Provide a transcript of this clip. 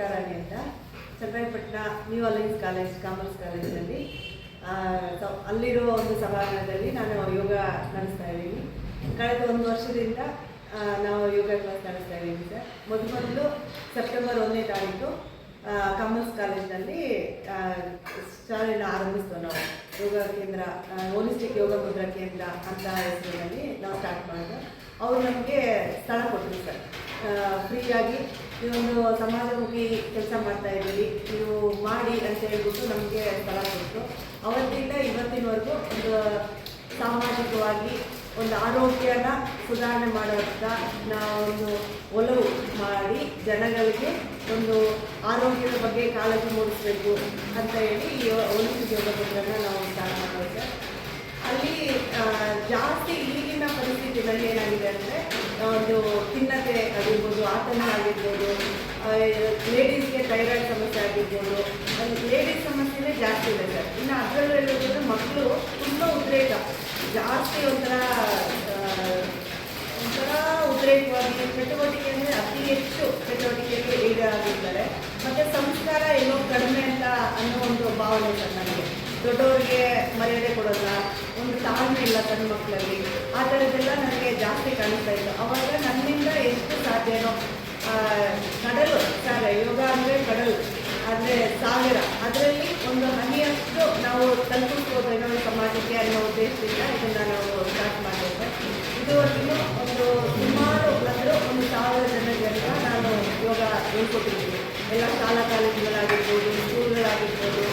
ರೇಖಾರಾಣಿ ಅಂತ. Channarayapatna new alliance college commerce ಕಾಲೇಜಿನಲ್ಲಿ ಅಲ್ಲಿರುವ ಒಂದು ಸಭಾಂಗಣದಲ್ಲಿ ನಾನು ಯೋಗ ನಡೆಸ್ತಾ ಇದ್ದೀನಿ. ಕಳೆದ ಒಂದು ವರ್ಷದಿಂದ ನಾವು ಯೋಗ ಕ್ಲಾಸ್ ನಡೆಸ್ತಾ ಇದ್ದೀವಿ ಸರ್. ಮೊದಲು ಮೊದಲು ಸೆಪ್ಟೆಂಬರ್ ಒಂದನೇ ತಾರೀಕು ಕಾಮರ್ಸ್ ಕಾಲೇಜ್ನಲ್ಲಿ ಶಾಲೆಯನ್ನು ಆರಂಭಿಸ್ತೇವೆ ನಾವು. ಯೋಗ ಕೇಂದ್ರ ಹೋಲಿಸ್ಟಿಕ್ ಯೋಗ ಮುದ್ರಾ ಕೇಂದ್ರ ಅಂತ ಹೆಸರಿನಲ್ಲಿ ನಾವು ಸ್ಟಾರ್ಟ್ ಮಾಡಿದ್ರು ಅವರು ನಮಗೆ ಸ್ಥಳ ಕೊಟ್ಟರು ಸರ್. ಫ್ರೀಯಾಗಿ ಈ ಒಂದು ಸಮಾಜಮುಖಿ ಕೆಲಸ ಮಾಡ್ತಾ ಇದ್ದೀವಿ ನೀವು ಮಾಡಿ ಅಂತ ಹೇಳ್ಬಿಟ್ಟು ನಮಗೆ ಸ್ಥಳ ಕೊಟ್ಟರು ಅವತ್ತಿಂದ ಇವತ್ತಿನವರೆಗೂ ಒಂದು ಸಾಮಾಜಿಕವಾಗಿ ಒಂದು ಆರೋಗ್ಯನ ಸುಧಾರಣೆ ಮಾಡೋತ್ತ ನಾವೊಂದು ಒಲವು ಮಾಡಿ ಜನಗಳಿಗೆ ಒಂದು ಆರೋಗ್ಯದ ಬಗ್ಗೆ ಕಾಳಜಿ ಮೂಡಿಸಬೇಕು ಅಂತ ಹೇಳಿ ಈ ಒಲಿಂಪಿಕ್ ಯೋಗ ಕೇಂದ್ರನ ನಾವು ಸ್ಟಾರ್ಟ್ ಮಾಡೋದು ಅಲ್ಲಿ ಜಾಸ್ತಿ ಈಗಿನ ಪರಿಸ್ಥಿತಿನಲ್ಲಿ ಏನಾಗಿದೆ ಅಂದರೆ ಒಂದು ಖಿನ್ನತೆ ಆಗಿರ್ಬೋದು, ಆತಂಕ ಆಗಿರ್ಬೋದು ಲೇಡೀಸ್ಗೆ ಥೈರಾಯ್ಡ್ ಸಮಸ್ಯೆ ಆಗಿರ್ಬೋದು ಲೇಡೀಸ್ ಸಮಸ್ಯೆನೇ ಜಾಸ್ತಿ ಇದೆ ಸರ್. ಇನ್ನು ಅದರಲ್ಲೂ ಹೇಳೋದಂದ್ರೆ ಮಕ್ಕಳು ತುಂಬ ಉದ್ರೇಕ. ಜಾಸ್ತಿ ಒಂಥರ ಒಂಥರ ಉದ್ರೇಕವಾಗಿ ಚಟುವಟಿಕೆ ಅಂದರೆ ಅತಿ ಹೆಚ್ಚು ಚಟುವಟಿಕೆಗೆ ಈಡಾಗಿರ್ತಾರೆ. ಮತ್ತು ಸಂಸ್ಕಾರ ಎಲ್ಲೋ ಕಡಿಮೆ ಅಂತ ಅನ್ನೋ ಒಂದು ಭಾವನೆ ಸರ್ ನನಗೆ ದೊಡ್ಡವರಿಗೆ ಮರ್ಯಾದೆ ಕೊಡೋಲ್ಲ ಒಂದು ತಾಳ್ಮೆ ಇಲ್ಲ ಸಣ್ಣ ಮಕ್ಕಳಲ್ಲಿ ಆ ಥರದ್ದೆಲ್ಲ ನನಗೆ ಜಾಸ್ತಿ ಕಡಲು ಸಾಗರ ಯೋಗ ಅಂದರೆ ಕಡಲು ಅಂದರೆ ಸಾಗರ. ಅದರಲ್ಲಿ ಒಂದು ಹನಿಯಷ್ಟು ನಾವು ತಲುಪಿಸ್ಬೋದೇನೋ ಸಮಾಜಕ್ಕೆ ಅನ್ನೋ ಉದ್ದೇಶದಿಂದ ಇದನ್ನು ನಾವು ಸ್ಟಾರ್ಟ್ ಮಾಡಿದ್ದೇವೆ ಇದುವರೆಗೂ ಒಂದು ಸುಮಾರು ಬಂದರೂ ಒಂದು ಸಾವಿರ ಜನರಿಗೆಲ್ಲ ನಾನು ಯೋಗ ಹೇಳ್ಕೊಟ್ಟಿದ್ದೀನಿ. ಎಲ್ಲ ಶಾಲಾ ಕಾಲೇಜುಗಳಾಗಿರ್ಬೋದು ಸ್ಕೂಲ್ಗಳಾಗಿರ್ಬೋದು